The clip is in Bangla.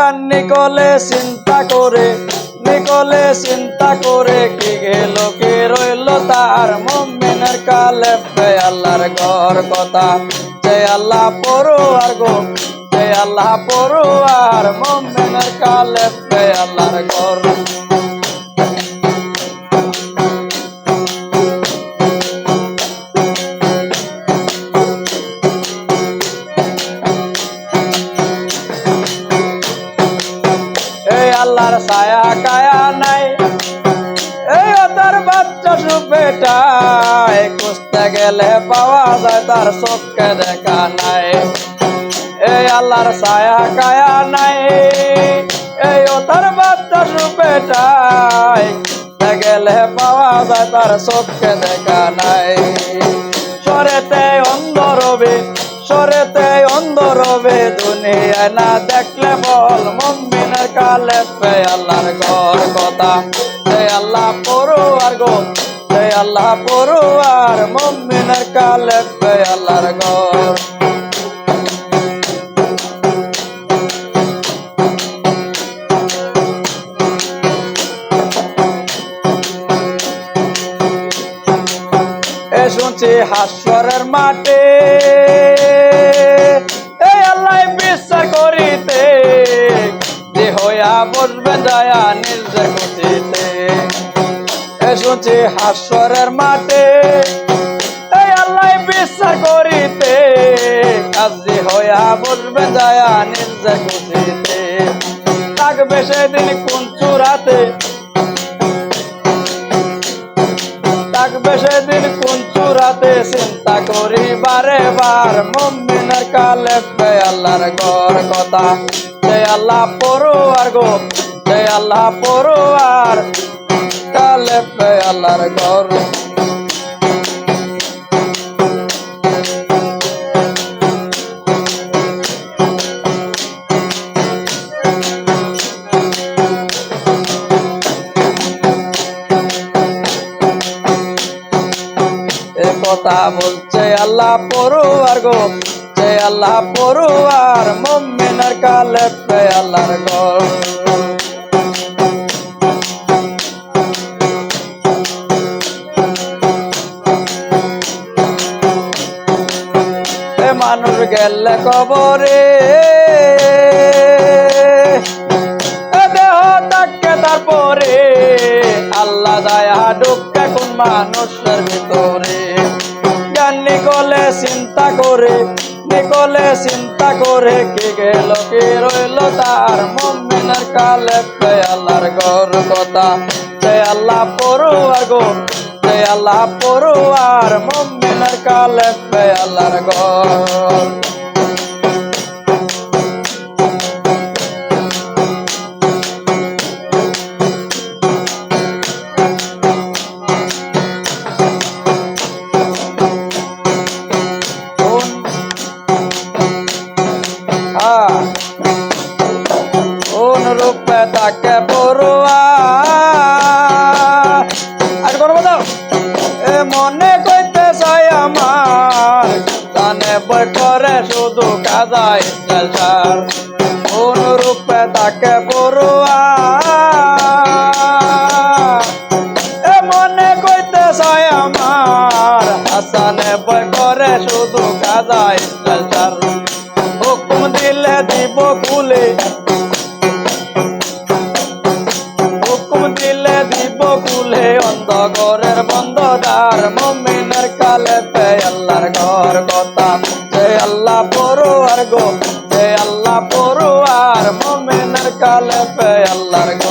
গান নিকলে চিন্তা করে, নিকলে চিন্তা করে কি গেল কে রইল তার মমিনের কালে। আল্লাহর ঘর কথা জয় আল্লাহ পড়ো আর গো জয় আল্লাহ পড়ো আর মমিনের কালে। আল্লাহর ঘর আল্লাহর ছায়া কায়া নাই। এই তার বাচ্চা সুপেটায় খুঁজতে গেলে পাওয়া যায় তার চোখকে দেখা নাই। এই আল্লাহর ছায়া কায়া নাই। এই তার বাচ্চা সুপেটায় গেলে পাওয়া যায় তার চোখকে দেখা নাই। সরেতে অন্ধ রবে সরেতে অন্ধ রবে দুনিয়ায় না দেখলে বল মম্মিনের কালে পে আল্লাহর ঘর কথা। হে আল্লাহ পড়ো আর গো হে আল্লাহ পড়ো আর মম্মিনের কালে পে আল্লাহর ঘর। শুনছি হাস্যরের মাঠে। এই আল্লাহ বসবে যায়া নিজে গতিতে এ শুনছি হাস্যরের মাঠে, এই আল্লাহ বিশ্বাস করিতে কাজী হইয়া বসবে যায়া নিজে থাকবে সেদিন কোন চূড়াতে, থাকবে সেদিন কোন চূড়াতে চিন্তা করি বারে। বার মম্মিনের কালে আল্লাহর ঘর কথা। যে আল্লাহ পড়ো আর গো যে আল্লাহ পড়ো আর কালে পে আল্লাহর ঘর। কথা বলছে আল্লাহ পড়ো আর গো আল্লাহ পড়ো আর মম্মিনার কালে পে আল্লাহর এ মানুষ গেলে কবরে। আল্লাহ মানুষের ভিতরে। জ্ঞান নিকলে চিন্তা করে নিকলে চিন্তা করে কে গেল, কে রইল তার মমিনের কালে? আল্লাহর গর কথা, জয় আল্লাহ পড়ুয়া গো, জয় আল্লাহ পড়ুয়ার মমিনের কালে? আল্লাহর ঘর তাকে পড়ুয়া। আর কোন এ মনে কইতে চাই আমার, জানে বই করে শুধু কাজা ইস্তেলসার কোন রূপে তাকে পড়ুয়া। এ মনে কইতে চাই আমার, হাসানে বই করে শুধু কাজা ইস্তেলসার হুকুম দিলে দিব কুলে দিলে দিব কুলে অন্ধঘরের বন্ধদার মমিনের কালে পে আল্লাহর ঘর কথা। সে আল্লাহ পড়ো আর গো, যে আল্লাহ পড়ো আর মমিনের কালে পে আল্লাহর ঘর